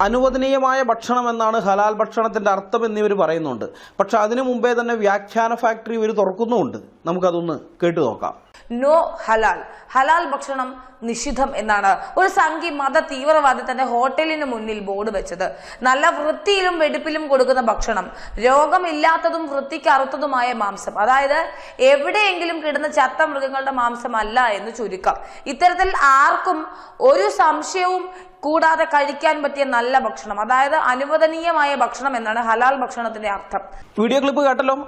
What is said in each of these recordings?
അനുവദനീയമായ ഭക്ഷണം എന്നാണ് ഹലാൽ ഭക്ഷണത്തിന്റെ അർത്ഥം എന്നിവർ പറയുന്നുണ്ട്. പക്ഷെ അതിനു മുമ്പേ തന്നെ വ്യാഖ്യാന ഫാക്ടറി ഇവർ തുറക്കുന്നുമുണ്ട്. നമുക്കതൊന്ന് കേട്ടു നോക്കാം. നോ ഹലാൽ. ഹലാൽ ഭക്ഷണം നിഷിദ്ധം എന്നാണ്. ഒരു സംഘി മത തീവ്രവാദി തന്റെ ഹോട്ടലിന് മുന്നിൽ ബോർഡ് വെച്ചത്. നല്ല വൃത്തിയിലും വെടുപ്പിലും കൊടുക്കുന്ന ഭക്ഷണം. രോഗമില്ലാത്തതും വൃത്തിക്കറുത്തതുമായ മാംസം. അതായത് എവിടെയെങ്കിലും കിടന്ന ചത്ത മൃഗങ്ങളുടെ മാംസമല്ല എന്ന് ചുരുക്കം. ഇത്തരത്തിൽ ആർക്കും ഒരു സംശയവും കൂടാതെ കഴിക്കാൻ പറ്റിയ നല്ല ഭക്ഷണം. അതായത് അനുവദനീയമായ ഭക്ഷണം എന്നാണ് ഹലാൽ ഭക്ഷണത്തിന്റെ അർത്ഥം. വീഡിയോ ക്ലിപ്പ് കേട്ടല്ലോ?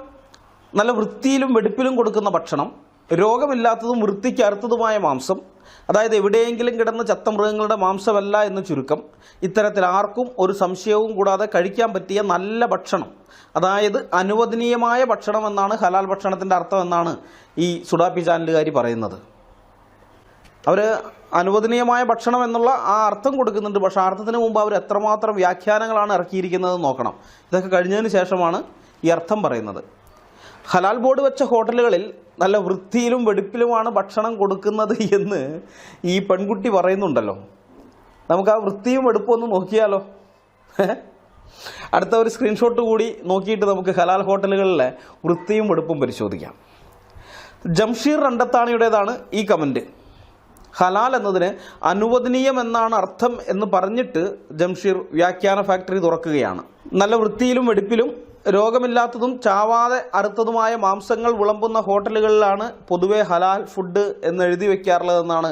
നല്ല വൃത്തിയിലും വെടുപ്പിലും കൊടുക്കുന്ന ഭക്ഷണം. രോഗമില്ലാത്തതും വൃത്തിക്ക് അറുത്തതുമായ മാംസം അതായത് എവിടെയെങ്കിലും കിടന്ന ചത്ത മൃഗങ്ങളുടെ മാംസമല്ല എന്ന് ചുരുക്കം ഇത്തരത്തിൽ ആർക്കും ഒരു സംശയവും കൂടാതെ കഴിക്കാൻ പറ്റിയ നല്ല ഭക്ഷണം അതായത് അനുവദനീയമായ ഭക്ഷണം എന്നാണ് ഹലാൽ ഭക്ഷണത്തിന്റെ അർത്ഥം എന്നാണ് ഈ സുഡാപ്പി ചാനലുകാരി പറയുന്നത്. അവർ അനുവദനീയമായ ഭക്ഷണം എന്നുള്ള ആ അർത്ഥം കൊടുക്കുന്നുണ്ട് പക്ഷേ അർത്ഥത്തിന് മുമ്പ് അവർ എത്രമാത്രം വ്യാഖ്യാനങ്ങളാണ് ഇറക്കിയിരിക്കുന്നത് നോക്കണം. ഇതൊക്കെ കഴിഞ്ഞതിന് ശേഷമാണ് ഈ അർത്ഥം പറയുന്നത്. ഹലാൽ ബോർഡ് വെച്ച ഹോട്ടലുകളിൽ നല്ല വൃത്തിയിലും വെടുപ്പിലുമാണ് ഭക്ഷണം കൊടുക്കുന്നത് എന്ന് ഈ പെൺകുട്ടി പറയുന്നുണ്ടല്ലോ. നമുക്ക് ആ വൃത്തിയും വെടുപ്പും ഒന്ന് നോക്കിയാലോ? അടുത്ത ഒരു സ്ക്രീൻഷോട്ട് കൂടി നോക്കിയിട്ട് നമുക്ക് ഹലാൽ ഹോട്ടലുകളിലെ വൃത്തിയും വെടുപ്പും പരിശോധിക്കാം. ജംഷീർ രണ്ടത്താണിയുടേതാണ് ഈ കമന്റ് ഹലാൽ എന്നതിന് അനുവദനീയം എന്നാണ് അർത്ഥം എന്ന് പറഞ്ഞിട്ട് ജംഷീർ വ്യാഖ്യാന ഫാക്ടറി തുറക്കുകയാണ്. നല്ല വൃത്തിയിലും വെടിപ്പിലും രോഗമില്ലാത്തതും ചാവാതെ അറുത്തതുമായ മാംസങ്ങൾ വിളമ്പുന്ന ഹോട്ടലുകളിലാണ് പൊതുവെ ഹലാൽ ഫുഡ് എന്ന് എഴുതി വെക്കാറുള്ളതെന്നാണ്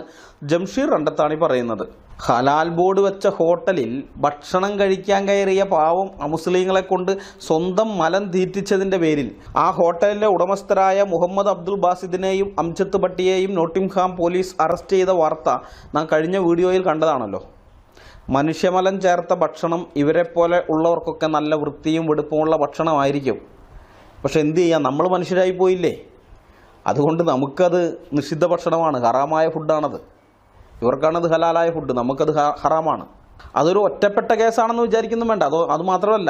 ജംഷീർ രണ്ടത്താണി പറയുന്നത്. ഹലാൽ ബോർഡ് വെച്ച ഹോട്ടലിൽ ഭക്ഷണം കഴിക്കാൻ കയറിയ പാവം അമുസ്ലിങ്ങളെ കൊണ്ട് സ്വന്തം മലം തീറ്റിച്ചതിന്റെ പേരിൽ ആ ഹോട്ടലിലെ ഉടമസ്ഥരായ മുഹമ്മദ് അബ്ദുൽ ബാസിദിനെയും അംജത്ത് ഭട്ടിയെയും നോട്ടിംഗ്ഹാം പോലീസ് അറസ്റ്റ് ചെയ്ത വാർത്ത നാം കഴിഞ്ഞ വീഡിയോയിൽ കണ്ടതാണല്ലോ. മനുഷ്യമലം ചേർത്ത ഭക്ഷണം ഇവരെ പോലെ ഉള്ളവർക്കൊക്കെ നല്ല വൃത്തിയും വെടുപ്പുമുള്ള ഭക്ഷണമായിരിക്കും. പക്ഷെ എന്ത് ചെയ്യാം? നമ്മൾ മനുഷ്യരായി പോയില്ലേ? അതുകൊണ്ട് നമുക്കത് നിഷിദ്ധ ഭക്ഷണമാണ് ഹറാമായ ഫുഡാണത്. ഇവർക്കാണത് ഹലാലായ ഫുഡ് നമുക്കത് ഹറാമാണ്. അതൊരു ഒറ്റപ്പെട്ട കേസാണെന്ന് വിചാരിക്കുന്നു വേണ്ട. അതോ അത് മാത്രമല്ല.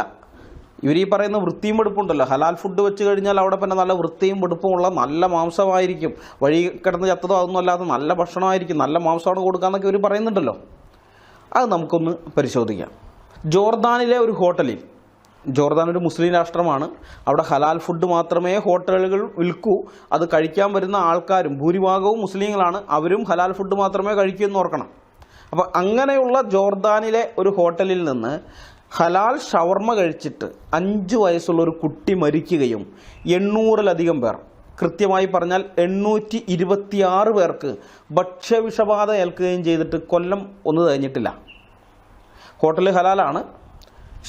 ഇവർ ഈ പറയുന്ന വൃത്തിയും വെടുപ്പുണ്ടല്ലോ. ഹലാൽ ഫുഡ് വെച്ച് കഴിഞ്ഞാൽ അവിടെ പിന്നെ നല്ല വൃത്തിയും വെടുപ്പുമുള്ള നല്ല മാംസമായിരിക്കും. വഴി കിടന്ന് ചത്തതോ അതൊന്നും അല്ലാതെ നല്ല ഭക്ഷണമായിരിക്കും. നല്ല മാംസമാണ് കൊടുക്കാമെന്നൊക്കെ ഇവർ പറയുന്നുണ്ടല്ലോ. അത് നമുക്കൊന്ന് പരിശോധിക്കാം. ജോർദാനിലെ ഒരു ഹോട്ടലിൽ ജോർദാൻ ഒരു മുസ്ലിം രാഷ്ട്രമാണ് അവിടെ ഹലാൽ ഫുഡ് മാത്രമേ ഹോട്ടലുകൾ വിൽക്കൂ അത് കഴിക്കാൻ വരുന്ന ആൾക്കാരും ഭൂരിഭാഗവും മുസ്ലിങ്ങളാണ് അവരും ഹലാൽ ഫുഡ് മാത്രമേ കഴിക്കൂ എന്ന് ഓർക്കണം. അപ്പോൾ അങ്ങനെയുള്ള ജോർദാനിലെ ഒരു ഹോട്ടലിൽ നിന്ന് ഹലാൽ ഷവർമ കഴിച്ചിട്ട് അഞ്ച് വയസ്സുള്ള ഒരു കുട്ടി മരിക്കുകയും എണ്ണൂറിലധികം പേർ കൃത്യമായി പറഞ്ഞാൽ എണ്ണൂറ്റി ഇരുപത്തിയാറ് പേർക്ക് ഭക്ഷ്യവിഷബാധ ഏൽക്കുകയും ചെയ്തിട്ട് കൊല്ലം ഒന്ന് കഴിഞ്ഞിട്ടില്ല. ഹോട്ടൽ ഹലാലാണ്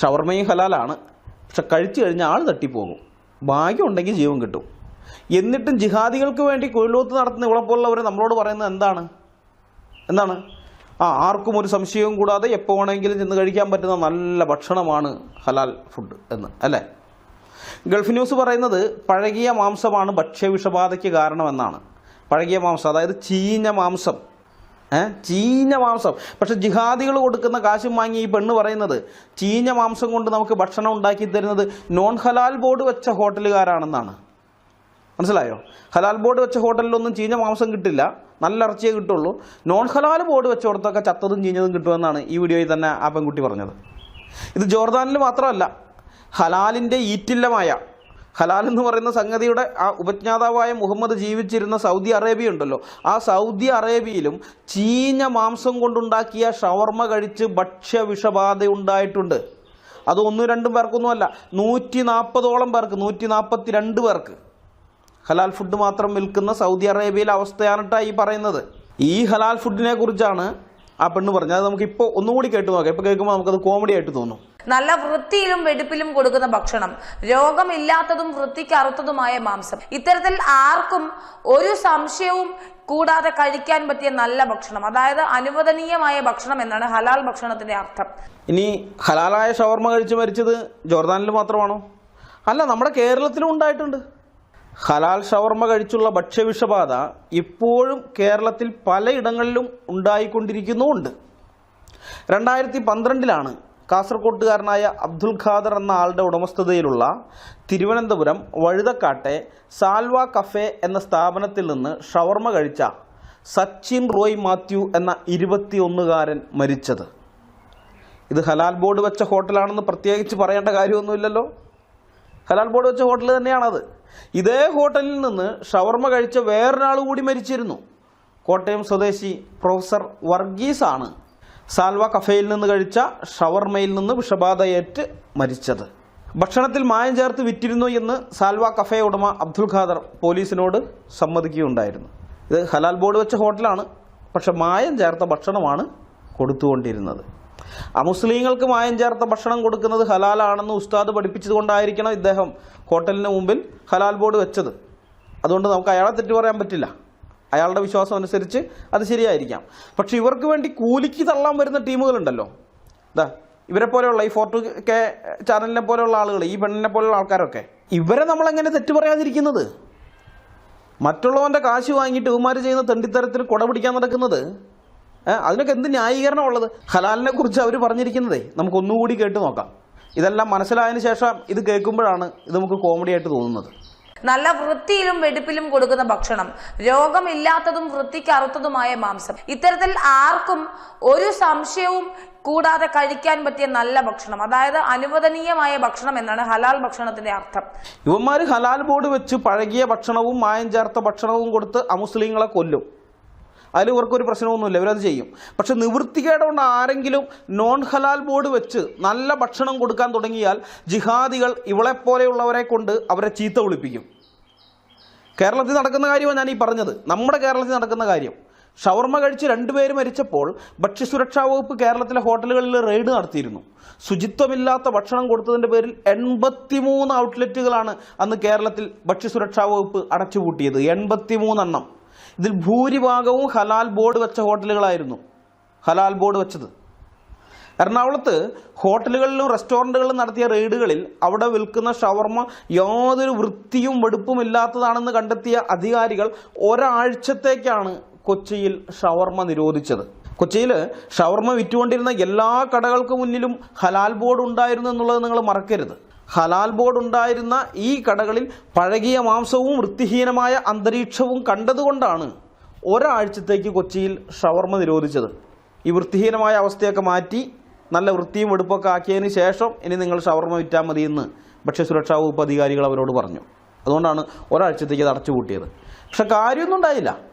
ഷവർമയും ഹലാലാണ്. പക്ഷെ കഴിച്ചു കഴിഞ്ഞാൽ ആൾ തട്ടിപ്പോകും. ഭാഗ്യമുണ്ടെങ്കിൽ ജീവൻ കിട്ടും. എന്നിട്ടും ജിഹാദികൾക്ക് വേണ്ടി കുഴലൂത്ത് നടത്തുന്ന ഇവിടെ പോലുള്ളവർ നമ്മളോട് പറയുന്നത് എന്താണ്? എന്താണ്? ആ ആർക്കും ഒരു സംശയവും കൂടാതെ എപ്പോൾ വേണമെങ്കിലും ചെന്ന് കഴിക്കാൻ പറ്റുന്ന നല്ല ഭക്ഷണമാണ് ഹലാൽ ഫുഡ് എന്ന് അല്ലേ? ഗൾഫ് ന്യൂസ് പറയുന്നത് പഴകിയ മാംസമാണ് ഭക്ഷ്യവിഷബാധയ്ക്ക് കാരണമെന്നാണ്. പഴകിയ മാംസം അതായത് ചീഞ്ഞ മാംസം. ചീഞ്ഞ മാംസം. പക്ഷെ ജിഹാദികൾ കൊടുക്കുന്ന കാശും വാങ്ങി ഈ പെണ്ണ് പറയുന്നത് ചീഞ്ഞ മാംസം കൊണ്ട് നമുക്ക് ഭക്ഷണം ഉണ്ടാക്കി തരുന്നത് നോൺ ഹലാൽ ബോർഡ് വെച്ച ഹോട്ടലുകാരാണെന്നാണ്. മനസ്സിലായോ? ഹലാൽ ബോർഡ് വെച്ച ഹോട്ടലിലൊന്നും ചീഞ്ഞ മാംസം കിട്ടില്ല. നല്ല ഇറച്ചിയേ കിട്ടുള്ളൂ. നോൺ ഹലാൽ ബോർഡ് വെച്ചോടത്തൊക്കെ ചത്തതും ചീഞ്ഞതും കിട്ടുമെന്നാണ് ഈ വീഡിയോയിൽ തന്നെ ആ പെൺകുട്ടി പറഞ്ഞത്. ഇത് ജോർദാനിൽ മാത്രമല്ല. ഹലാലിന്റെ ഈറ്റില്ലമായ ഹലാൽ എന്ന് പറയുന്ന സംഗതിയുടെ ആ ഉപജ്ഞാതാവായ മുഹമ്മദ് ജീവിച്ചിരുന്ന സൗദി അറേബ്യ ഉണ്ടല്ലോ. ആ സൗദി അറേബ്യയിലും ചീഞ്ഞ മാംസം കൊണ്ടുണ്ടാക്കിയ ഷവർമ കഴിച്ച് ഭക്ഷ്യവിഷബാധ ഉണ്ടായിട്ടുണ്ട്. അത് ഒന്നും രണ്ടും പേർക്കൊന്നുമല്ല നൂറ്റി നാൽപ്പതോളം പേർക്ക് നൂറ്റി നാൽപ്പത്തി രണ്ട് പേർക്ക്. ഹലാൽ ഫുഡ് മാത്രം വിൽക്കുന്ന സൗദി അറേബ്യയിലെ അവസ്ഥയാണ് കേട്ടോ ഈ പറയുന്നത്. ഈ ഹലാൽ ഫുഡിനെ കുറിച്ചാണ് ആ പെണ്ണ് പറഞ്ഞത്. അത് നമുക്ക് ഇപ്പോൾ ഒന്നുകൂടി കേട്ട് നോക്കാം. ഇപ്പോൾ കേൾക്കുമ്പോൾ നമുക്കത് കോമഡി ആയിട്ട് തോന്നും. നല്ല വൃത്തിയിലും വെടുപ്പിലും കൊടുക്കുന്ന ഭക്ഷണം. രോഗമില്ലാത്തതും വൃത്തിക്ക് അറുത്തതുമായ മാംസം. ഇത്തരത്തിൽ ആർക്കും ഒരു സംശയവും കൂടാതെ കഴിക്കാൻ പറ്റിയ നല്ല ഭക്ഷണം. അതായത് അനുവദനീയമായ ഭക്ഷണം എന്നാണ് ഹലാൽ ഭക്ഷണത്തിന്റെ അർത്ഥം. ഇനി ഹലാലായ ഷവർമ കഴിച്ച് മരിച്ചത് ജോർദാനിൽ മാത്രമാണോ? അല്ല നമ്മുടെ കേരളത്തിലും ഉണ്ടായിട്ടുണ്ട്. ഹലാൽ ഷവർമ കഴിച്ചുള്ള ഭക്ഷ്യവിഷബാധ ഇപ്പോഴും കേരളത്തിൽ പലയിടങ്ങളിലും ഉണ്ടായിക്കൊണ്ടിരിക്കുന്നുമുണ്ട്. രണ്ടായിരത്തി പന്ത്രണ്ടിലാണ് കാസർകോട്ടുകാരനായ അബ്ദുൽ ഖാദർ എന്ന ആളുടെ ഉടമസ്ഥതയിലുള്ള തിരുവനന്തപുരം വഴുതക്കാട്ടെ സാൽവ കഫേ എന്ന സ്ഥാപനത്തിൽ നിന്ന് ഷവർമ കഴിച്ച സച്ചിൻ റോയ് മാത്യു എന്ന ഇരുപത്തിയൊന്നുകാരൻ മരിച്ചത്. ഇത് ഹലാൽ ബോർഡ് വെച്ച ഹോട്ടലാണെന്ന് പ്രത്യേകിച്ച് പറയേണ്ട കാര്യമൊന്നുമില്ലല്ലോ. ഹലാൽ ബോർഡ് വെച്ച ഹോട്ടൽ തന്നെയാണത്. ഇതേ ഹോട്ടലിൽ നിന്ന് ഷവർമ കഴിച്ച വേറൊരാൾ കൂടി മരിച്ചിരുന്നു. കോട്ടയം സ്വദേശി പ്രൊഫസർ വർഗീസാണ് സാൽവ കഫയിൽ നിന്ന് കഴിച്ച ഷവർമയിൽ നിന്ന് വിഷബാധയേറ്റ് മരിച്ചത്. ഭക്ഷണത്തിൽ മായം ചേർത്ത് വിറ്റിരുന്നു എന്ന് സാൽവ കഫേ ഉടമ അബ്ദുൽ ഖാദർ പോലീസിനോട് സമ്മതിക്കുകയുണ്ടായിരുന്നു. ഇത് ഹലാൽ ബോർഡ് വെച്ച ഹോട്ടലാണ്. പക്ഷെ മായം ചേർത്ത ഭക്ഷണമാണ് കൊടുത്തുകൊണ്ടിരുന്നത്. അമുസ്ലിങ്ങൾക്ക് മായം ചേർത്ത ഭക്ഷണം കൊടുക്കുന്നത് ഹലാലാണെന്ന് ഉസ്താദ് പഠിപ്പിച്ചത് കൊണ്ടായിരിക്കണം ഇദ്ദേഹം ഹോട്ടലിന് മുമ്പിൽ ഹലാൽ ബോർഡ് വെച്ചത്. അതുകൊണ്ട് നമുക്ക് അയാളെ തെറ്റു പറയാൻ പറ്റില്ല. അയാളുടെ വിശ്വാസം അനുസരിച്ച് അത് ശരിയായിരിക്കാം. പക്ഷെ ഇവർക്ക് വേണ്ടി കൂലിക്ക് തള്ളാൻ വരുന്ന ടീമുകളുണ്ടല്ലോ. ഇതാ ഇവരെ പോലെയുള്ള ഈ ഫോർട്ടു കെ ചാനലിനെ പോലെയുള്ള ആളുകൾ ഈ പെണ്ണിനെ പോലെയുള്ള ആൾക്കാരൊക്കെ. ഇവരെ നമ്മളെങ്ങനെ തെറ്റു പറയാതിരിക്കുന്നത്? മറ്റുള്ളവന്റെ കാശ് വാങ്ങിയിട്ട് ഇവന്മാർ ചെയ്യുന്ന തെണ്ടിത്തരത്തിൽ കുട പിടിക്കാൻ നടക്കുന്നത്? അതിനൊക്കെ എന്ത് ന്യായീകരണം ഉള്ളത്? ഹലാലിനെ കുറിച്ച് അവർ പറഞ്ഞിരിക്കുന്നതേ. നമുക്കൊന്നുകൂടി കേട്ട് നോക്കാം. ഇതെല്ലാം മനസ്സിലായതിനു ശേഷം ഇത് കേൾക്കുമ്പോഴാണ് ഇത് നമുക്ക് കോമഡിയായിട്ട് തോന്നുന്നത്. നല്ല വൃത്തിയിലും വെടുപ്പിലും കൊടുക്കുന്ന ഭക്ഷണം. രോഗമില്ലാത്തതും വൃത്തിക്കറുത്തതുമായ മാംസം. ഇത്തരത്തിൽ ആർക്കും ഒരു സംശയവും കൂടാതെ കഴിക്കാൻ പറ്റിയ നല്ല ഭക്ഷണം അതായത് അനുവദനീയമായ ഭക്ഷണം എന്നാണ് ഹലാൽ ഭക്ഷണത്തിന്റെ അർത്ഥം. ഇവന്മാർ ഹലാൽ ബോർഡ് വെച്ച് പഴകിയ ഭക്ഷണവും മായം ചേർത്ത ഭക്ഷണവും കൊടുത്ത് അമുസ്ലിങ്ങളെ കൊല്ലും. അതിൽ ഇവർക്കൊരു പ്രശ്നമൊന്നുമില്ല ഇവരത് ചെയ്യും. പക്ഷെ നിവൃത്തികേടുകൊണ്ട് ആരെങ്കിലും നോൺ ഹലാൽ ബോർഡ് വെച്ച് നല്ല ഭക്ഷണം കൊടുക്കാൻ തുടങ്ങിയാൽ ജിഹാദികൾ ഇവളെപ്പോലെയുള്ളവരെ കൊണ്ട് അവരെ ചീത്ത വിളിപ്പിക്കും. കേരളത്തിൽ നടക്കുന്ന കാര്യമാണ് ഞാൻ ഈ പറഞ്ഞത്. നമ്മുടെ കേരളത്തിൽ നടക്കുന്ന കാര്യം. ഷവർമ കഴിച്ച് രണ്ടുപേര് മരിച്ചപ്പോൾ ഭക്ഷ്യസുരക്ഷാ വകുപ്പ് കേരളത്തിലെ ഹോട്ടലുകളിൽ റെയ്ഡ് നടത്തിയിരുന്നു. ശുചിത്വമില്ലാത്ത ഭക്ഷണം കൊടുത്തതിന്റെ പേരിൽ എൺപത്തിമൂന്ന് ഔട്ട്ലെറ്റുകളാണ് അന്ന് കേരളത്തിൽ ഭക്ഷ്യസുരക്ഷാ വകുപ്പ് അടച്ചുപൂട്ടിയത്. എൺപത്തിമൂന്നെണ്ണം. ഇതിൽ ഭൂരിഭാഗവും ഹലാൽ ബോർഡ് വെച്ച ഹോട്ടലുകളായിരുന്നു. ഹലാൽ ബോർഡ് വെച്ചത്. എറണാകുളത്ത് ഹോട്ടലുകളിലും റെസ്റ്റോറന്റുകളിലും നടത്തിയ റെയ്ഡുകളിൽ അവിടെ വിൽക്കുന്ന ഷവർമ യാതൊരു വൃത്തിയും വെടുപ്പും ഇല്ലാത്തതാണെന്ന് കണ്ടെത്തിയ അധികാരികൾ ഒരാഴ്ചത്തേക്കാണ് കൊച്ചിയിൽ ഷവർമ നിരോധിച്ചത്. കൊച്ചിയിൽ ഷവർമ വിറ്റുകൊണ്ടിരുന്ന എല്ലാ കടകൾക്ക് മുന്നിലും ഹലാൽ ബോർഡ് ഉണ്ടായിരുന്നു എന്നുള്ളത് നിങ്ങൾ മറക്കരുത്. ഹലാൽ ബോർഡ് ഉണ്ടായിരുന്ന ഈ കടകളിൽ പഴകിയ മാംസവും വൃത്തിഹീനമായ അന്തരീക്ഷവും കണ്ടതുകൊണ്ടാണ് ഒരാഴ്ചത്തേക്ക് കൊച്ചിയിൽ ഷവർമ നിരോധിച്ചത്. ഈ വൃത്തിഹീനമായ അവസ്ഥയൊക്കെ മാറ്റി നല്ല വൃത്തിയും വെടുപ്പൊക്കെ ആക്കിയതിന് ശേഷം ഇനി നിങ്ങൾ ഷവർമ വിറ്റാൽ മതിയെന്ന് ഭക്ഷ്യസുരക്ഷാ വകുപ്പ് അധികാരികൾ അവരോട് പറഞ്ഞു. അതുകൊണ്ടാണ് ഒരാഴ്ചത്തേക്ക് അത് അടച്ചുപൂട്ടിയത്. പക്ഷെ കാര്യമൊന്നും ഉണ്ടായില്ല.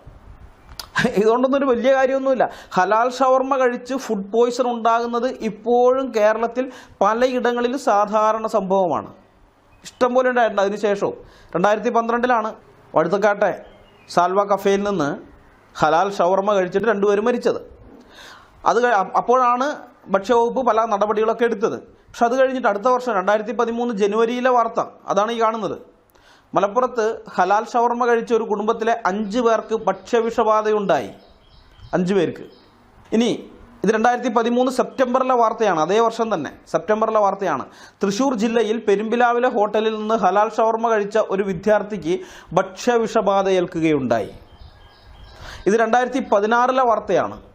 ഇതുകൊണ്ടൊന്നും ഒരു വലിയ കാര്യമൊന്നുമില്ല. ഹലാൽ ഷവർമ്മ കഴിച്ച് ഫുഡ് പോയ്സൺ ഉണ്ടാകുന്നത് ഇപ്പോഴും കേരളത്തിൽ പലയിടങ്ങളിൽ സാധാരണ സംഭവമാണ്. ഇഷ്ടം പോലെ ഉണ്ടായിട്ടുണ്ട് അതിനുശേഷവും രണ്ടായിരത്തി പന്ത്രണ്ടിലാണ് വഴുത്തക്കാട്ടെ സാൽവ കഫേയിൽ നിന്ന് ഹലാൽ ഷവർമ്മ കഴിച്ചിട്ട് രണ്ടുപേരും മരിച്ചത്. അത് അപ്പോഴാണ് ഭക്ഷ്യവകുപ്പ് പല നടപടികളൊക്കെ എടുത്തത്. പക്ഷെ അത് കഴിഞ്ഞിട്ട് അടുത്ത വർഷം രണ്ടായിരത്തി പതിമൂന്ന് ജനുവരിയിലെ വാർത്ത അതാണ് ഈ കാണുന്നത്. മലപ്പുറത്ത് ഹലാൽ ഷവർമ കഴിച്ച ഒരു കുടുംബത്തിലെ അഞ്ച് പേർക്ക് ഭക്ഷ്യവിഷബാധയുണ്ടായി. അഞ്ച് പേർക്ക്. ഇനി ഇത് രണ്ടായിരത്തി പതിമൂന്ന് സെപ്റ്റംബറിലെ വാർത്തയാണ്. അതേ വർഷം തന്നെ സെപ്റ്റംബറിലെ വാർത്തയാണ്. തൃശൂർ ജില്ലയിൽ പെരുമ്പിലാവിലെ ഹോട്ടലിൽ നിന്ന് ഹലാൽ ഷവർമ കഴിച്ച ഒരു വിദ്യാർത്ഥിക്ക് ഭക്ഷ്യവിഷബാധ ഏൽക്കുകയുണ്ടായി ഇത് രണ്ടായിരത്തി പതിനാറിലെ വാർത്തയാണ്.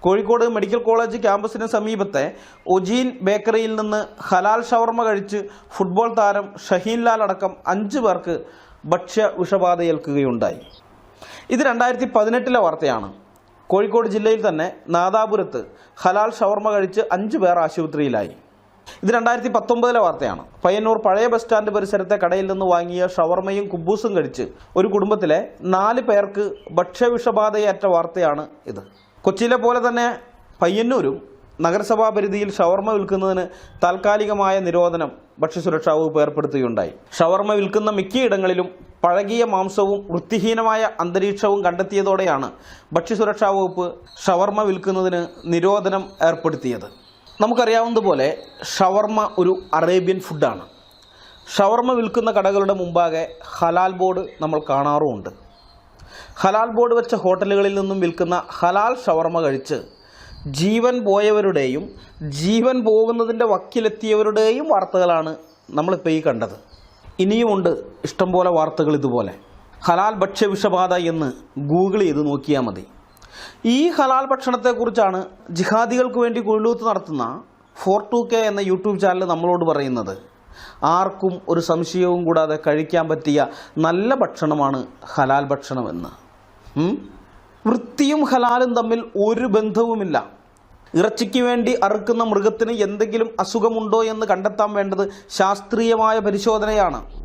കോഴിക്കോട് മെഡിക്കൽ കോളേജ് ക്യാമ്പസിന് സമീപത്തെ ഒജീൻ ബേക്കറിയിൽ നിന്ന് ഹലാൽ ഷവർമ കഴിച്ച് ഫുട്ബോൾ താരം ഷഹീൻ ലാൽ അടക്കം അഞ്ച് പേർക്ക് ഭക്ഷ്യ വിഷബാധയേൽക്കുകയുണ്ടായി. ഇത് രണ്ടായിരത്തി പതിനെട്ടിലെ വാർത്തയാണ്. കോഴിക്കോട് ജില്ലയിൽ തന്നെ നാദാപുരത്ത് ഹലാൽ ഷവർമ കഴിച്ച് അഞ്ച് പേർ ആശുപത്രിയിലായി. ഇത് രണ്ടായിരത്തി പത്തൊമ്പതിലെ വാർത്തയാണ്. പയ്യന്നൂർ പഴയ ബസ് സ്റ്റാൻഡ് പരിസരത്തെ കടയിൽ നിന്ന് വാങ്ങിയ ഷവർമയും കുബൂസും കഴിച്ച് ഒരു കുടുംബത്തിലെ നാല് പേർക്ക് ഭക്ഷ്യവിഷബാധയേറ്റ വാർത്തയാണ് ഇത്. കൊച്ചിയിലെ പോലെ തന്നെ പയ്യന്നൂരും നഗരസഭാ പരിധിയിൽ ഷവർമ വിൽക്കുന്നതിന് താൽക്കാലികമായ നിരോധനം ഭക്ഷ്യസുരക്ഷാ വകുപ്പ് ഏർപ്പെടുത്തുകയുണ്ടായി. ഷവർമ വിൽക്കുന്ന മിക്കയിടങ്ങളിലും പഴകിയ മാംസവും വൃത്തിഹീനമായ അന്തരീക്ഷവും കണ്ടെത്തിയതോടെയാണ് ഭക്ഷ്യസുരക്ഷാ വകുപ്പ് ഷവർമ വിൽക്കുന്നതിന് നിരോധനം ഏർപ്പെടുത്തിയത്. നമുക്കറിയാവുന്നതുപോലെ ഷവർമ ഒരു അറേബ്യൻ ഫുഡാണ്. ഷവർമ വിൽക്കുന്ന കടകളുടെ മുമ്പാകെ ഹലാൽ ബോർഡ് നമ്മൾ കാണാറുമുണ്ട്. ഹലാൽ ബോർഡ് വെച്ച ഹോട്ടലുകളിൽ നിന്നും വിൽക്കുന്ന ഹലാൽ ഷവർമ കഴിച്ച് ജീവൻ പോയവരുടെയും ജീവൻ പോകുന്നതിന്റെ വക്കിലെത്തിയവരുടെയും വാർത്തകളാണ് നമ്മളിപ്പോൾ ഈ കണ്ടത്. ഇനിയുമുണ്ട് ഇഷ്ടംപോലെ വാർത്തകൾ ഇതുപോലെ. ഹലാൽ ഭക്ഷ്യവിഷബാധ എന്ന് ഗൂഗിൾ ചെയ്ത് നോക്കിയാൽ മതി. ഈ ഹലാൽ ഭക്ഷണത്തെക്കുറിച്ചാണ് ജിഹാദികൾക്ക് വേണ്ടി കുഴിലൂത്ത് നടത്തുന്ന ഫോർ ടു കെ എന്ന യൂട്യൂബ് ചാനൽ നമ്മളോട് പറയുന്നത്. ആർക്കും ഒരു സംശയവും കൂടാതെ കഴിക്കാൻ പറ്റിയ നല്ല ഭക്ഷണമാണ് ഹലാൽ ഭക്ഷണമെന്ന്? വൃത്തിയും ഹലാലും തമ്മിൽ ഒരു ബന്ധവുമില്ല. ഇറച്ചിക്ക് വേണ്ടി അറുക്കുന്ന മൃഗത്തിന് എന്തെങ്കിലും അസുഖമുണ്ടോ എന്ന് കണ്ടെത്താൻ വേണ്ടത് ശാസ്ത്രീയമായ പരിശോധനയാണ്.